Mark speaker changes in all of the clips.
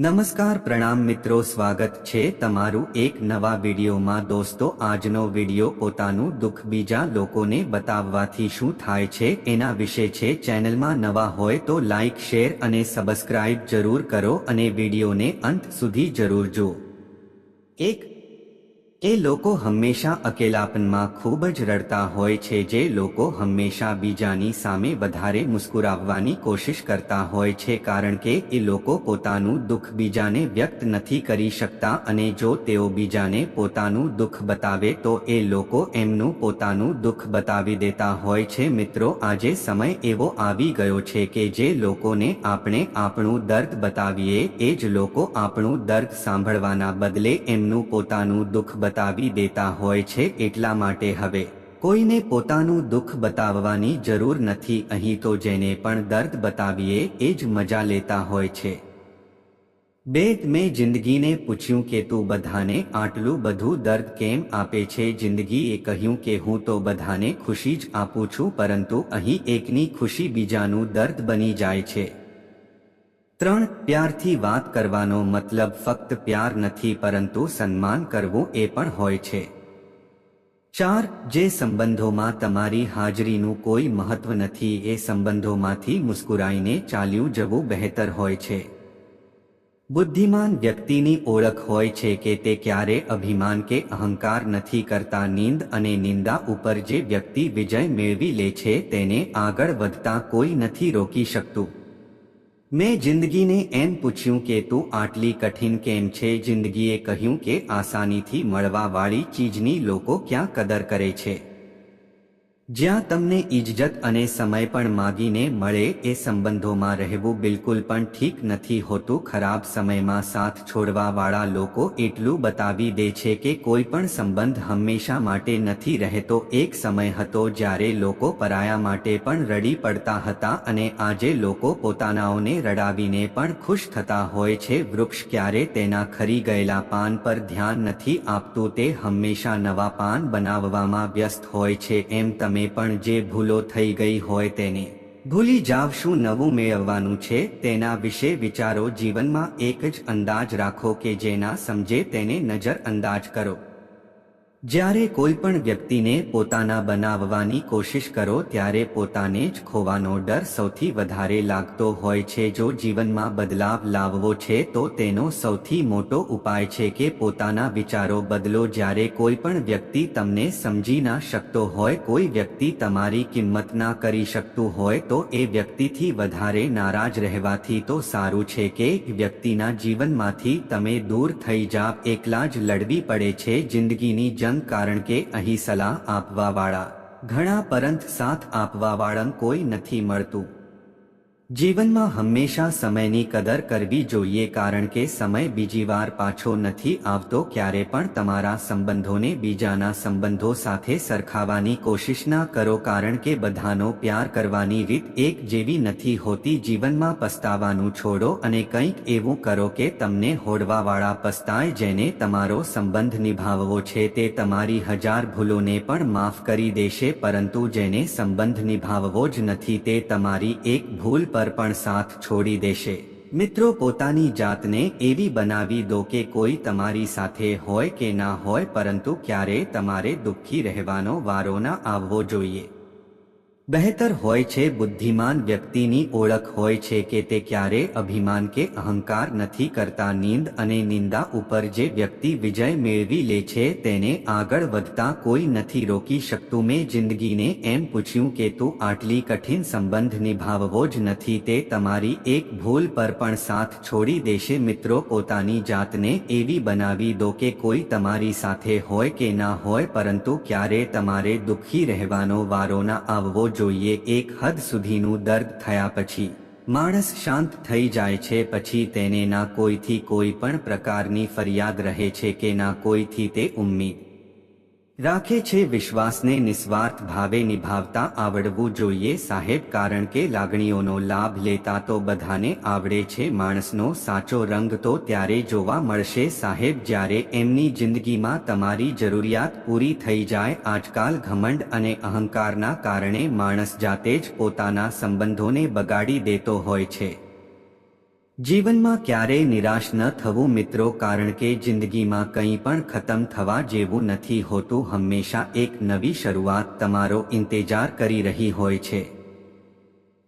Speaker 1: નમસ્કાર પ્રણામ મિત્રો, સ્વાગત છે તમારું એક નવા વિડીયોમાં. દોસ્તો, આજનો વીડિયો પોતાનું દુઃખ બીજા લોકોને બતાવવાથી શું થાય છે એના વિશે છે. ચેનલમાં નવા હોય તો લાઇક શેર અને સબસ્ક્રાઇબ જરૂર કરો અને વિડીયોને અંત સુધી જરૂર જો એક એ લોકો હંમેશા અકેલાપનમાં ખૂબ જ રડતા હોય છે. જે લોકો હંમેશા બીજાની સામે વધારે મુસ્કુરાવવાની કોશિશ કરતા હોય છે કારણ કે એ લોકો પોતાનું દુઃખ બીજાને વ્યક્ત નથી કરી શકતા અને જો તેઓ બીજાને પોતાનું દુઃખ બતાવે તો એ લોકો એમનું પોતાનું દુઃખ બતાવી દેતા હોય છે. મિત્રો, આજે સમય એવો આવી ગયો છે કે જે લોકોને આપણે આપણું દર્દ બતાવીએ, એ જ લોકો આપણું દર્દ સાંભળવાના બદલે એમનું પોતાનું દુઃખ બતાવી દેતા હોય છે એટલા માટે હવે કોઈને પોતાનું દુઃખ બતાવવાની જરૂર નથી. અહીં તો જેને પણ દર્દ બતાવીએ એ જ મજા લેતા હોય છે. બે મેં જિંદગીને પૂછ્યું કે તું બધાને આટલું બધું દર્દ કેમ આપે છે? જિંદગીએ કહ્યું કે હું તો બધાને ખુશી જ આપું છું, પરંતુ અહીં એકની ખુશી બીજાનું દર્દ બની જાય છે. ત્રણ પ્યારથી વાત કરવાનો મતલબ ફક્ત પ્યાર નથી પરંતુ સન્માન કરવું એ પણ હોય છે. ચાર, જે સંબંધોમાં તમારી હાજરીનું કોઈ મહત્વ નથી એ સંબંધોમાંથી મુસ્કુરાઈને ચાલ્યું જવું બહેતર હોય છે. બુદ્ધિમાન વ્યક્તિની ઓળખ હોય છે કે તે ક્યારે અભિમાન કે અહંકાર નથી કરતા નીંદ અને નિંદા ઉપર જે વ્યક્તિ વિજય મેળવી લે છે તેને આગળ વધતા કોઈ નથી રોકી શકતું. મેં જિંદગીને એમ પૂછ્યું કે તું આટલી કઠિન કેમ છે? જિંદગીએ કહ્યું કે આસાનીથી મળવાવાળી ચીજની લોકો ક્યાં કદર કરે છે? જ્યાં તમને ઇજ્જત અને સમય પણ માગીને મળે એ સંબંધોમાં રહેવું બિલકુલ પણ ઠીક નથી હોતું. ખરાબ સમયમાં સાથ છોડવાવાળા લોકો એટલું બતાવી દે છે કે કોઈ પણ સંબંધ હંમેશા માટે નથી રહેતો. એક સમય હતો જ્યારે લોકો પરાયા માટે પણ રડી પડતા હતા અને આજે લોકો પોતાનાઓને રડાવીને પણ ખુશ થતા હોય છે. વૃક્ષ ક્યારે તેના ખરી ગયેલા પાન પર ધ્યાન નથી આપતું તે હંમેશા નવા પાન બનાવવામાં વ્યસ્ત હોય છે. એમ તમે પણ જે ભૂલો થઈ ગઈ હોય તેને ભૂલી જાવ શું નવું મેળવવાનું છે તેના વિશે વિચારો જીવનમાં એક જ અંદાજ રાખો કે જેના સમજે તેને નજર અંદાજ કરો. જ્યારે કોઈ પણ વ્યક્તિને પોતાના બનાવવાની કોશિશ કરો ત્યારે પોતાને જ ખોવાનો ડર સૌથી વધારે લાગતો હોય છે. જો જીવનમાં બદલાવ લાવવો છે તો તેનો સૌથી મોટો ઉપાય છે કે પોતાના વિચારો બદલો. જ્યારે કોઈ પણ વ્યક્તિ તમને સમજી ના શકતો હોય, કોઈ વ્યક્તિ તમારી કિંમત ના કરી શકતું હોય, તો એ વ્યક્તિથી વધારે નારાજ રહેવાથી તો સારું છે કે વ્યક્તિના જીવનમાંથી તમે દૂર થઈ જાવ. એકલા જ લડવી પડે છે. જિંદગીની જંગ કારણ કે અહીં સલાહ આપવાવાળા ઘણા પરંત સાથ આપવાવાળા કોઈ નથી મળતું. જીવનમાં હંમેશા સમયની કદર કરવી જોઈએ કારણ કે સમય બીજી વાર પાછો નથી આવતો ક્યારે પણ તમારા સંબંધોને બીજાના સંબંધો સાથે સરખાવાની કોશિશ ના કરો કારણ કે બધાનો પ્યાર કરવાની રીત એક જેવી નથી હોતી. જીવનમાં પસ્તાવાનું છોડો અને કંઈક એવું કરો કે તમને હોડવાવાળા પસ્તાય જેને તમારો સંબંધ નિભાવવો છે તે તમારી હજાર ભૂલોને પણ માફ કરી દેશે પરંતુ જેને સંબંધ નિભાવવો જ નથી તે તમારી એક ભૂલ પર પર પણ સાથ છોડી દેશે. મિત્રો, પોતાની જાતને એવી બનાવી દો કે કોઈ તમારી સાથે હોય કે ના હોય, પરંતુ ક્યારે તમારે દુઃખી રહેવાનો વારો ના આવવો જોઈએ. બહેતર હોય છે બુદ્ધિમાન વ્યક્તિની ઓળખ હોય છે કે તે ક્યારે અભિમાન કે અહંકાર નથી કરતા નીંદ અને નિંદા ઉપર જે વ્યક્તિ વિજય મેળવી લે છે તેને આગળ વધતા કોઈ નથી રોકી શકતું મેં જિંદગીને એમ પૂછ્યું કે તું આટલી કઠિન સંબંધ નિભાવવો જ નથી તે તમારી એક ભૂલ પર પણ સાથ છોડી દેશે મિત્રો પોતાની જાતને એવી બનાવી દો કે કોઈ તમારી સાથે હોય કે ના હોય પરંતુ ક્યારે તમારે દુઃખી રહેવાનો વારો ના આવવો જોઈએ, એક હદ સુધીનું દર્દ થયા પછી. માણસ શાંત થઈ જાય છે પછી તેને ના કોઈથી કોઈ પણ પ્રકારની ફરિયાદ રહે છે કે ના કોઈથી તે ઉમ્મીદ. રાખે છે વિશ્વાસને નિસ્વાર્થ ભાવે નિભાવતા આવડવું જોઈએ સાહેબ, કારણ કે લાગણીઓનો લાભ લેતા તો બધાને આવડે છે. માણસનો સાચો રંગ તો ત્યારે જોવા મળશે સાહેબ, જ્યારે એમની જિંદગીમાં તમારી જરૂરિયાત પૂરી થઈ જાય. આજકાલ ઘમંડ અને અહંકારના કારણે માણસ જાતે જ પોતાના સંબંધોને બગાડી દેતો હોય છે. જીવનમાં ક્યારેય નિરાશ ન થવું મિત્રો, કારણ કે જિંદગીમાં કંઈ પણ ખતમ થવા જેવું નથી હોતું. હંમેશા એક નવી શરૂઆત તમારો ઇંતેજાર કરી રહી હોય છે.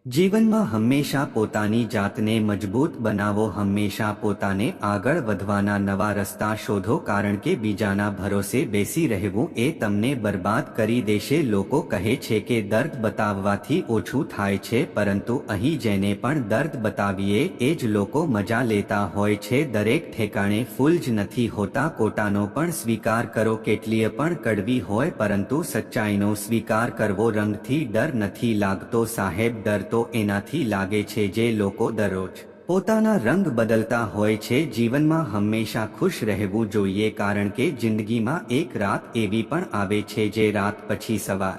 Speaker 1: જીવનમાં હંમેશા પોતાની જાતને મજબૂત બનાવો, હંમેશા પોતાને આગળ વધવાના નવા રસ્તા શોધો, કારણ કે બીજાના ભરોસે બેસી રહેવું એ તમને બરબાદ કરી દેશે. લોકો કહે છે કે, દર્દ બતાવવાથી ઓછું થાય છે, પરંતુ અહીં જેને પણ દર્દ બતાવીએ, એ જ લોકો મજા લેતા હોય છે. દરેક ઠેકાણે ફૂલ જ નથી હોતા, કોટાનો પણ સ્વીકાર કરો. કેટલીય પણ કડવી હોય, પરંતુ સચ્ચાઈનો સ્વીકાર કરવો રંગથી ડર નથી લાગતો. સાહેબ, ડર તો એનાથી લાગે છે જે લોકો દરરોજ પોતાના રંગ બદલતા હોય છે, જીવનમાં હંમેશા ખુશ રહેવું જોઈએ કારણ કે જિંદગીમાં એક રાત એવી પણ આવે છે જે રાત પછી સવાર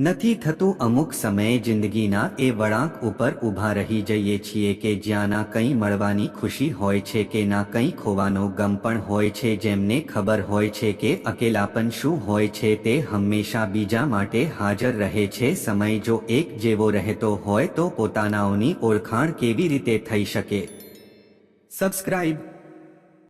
Speaker 1: નથી થતું અમુક સમયે જિંદગીના એ વળાંક ઉપર ઊભા રહી જઈએ છીએ કે જ્યાં ના કંઈ મળવાની ખુશી હોય છે કે ના કંઈ ખોવાનો ગમ પણ હોય છે. જેમને ખબર હોય છે કે અકેલાપન શું હોય છે તે હંમેશા બીજા માટે હાજર રહે છે. સમય જો એક જેવો રહેતો હોય તો પોતાનાઓની ઓળખાણ કેવી રીતે થઈ શકે? સબસ્ક્રાઇબ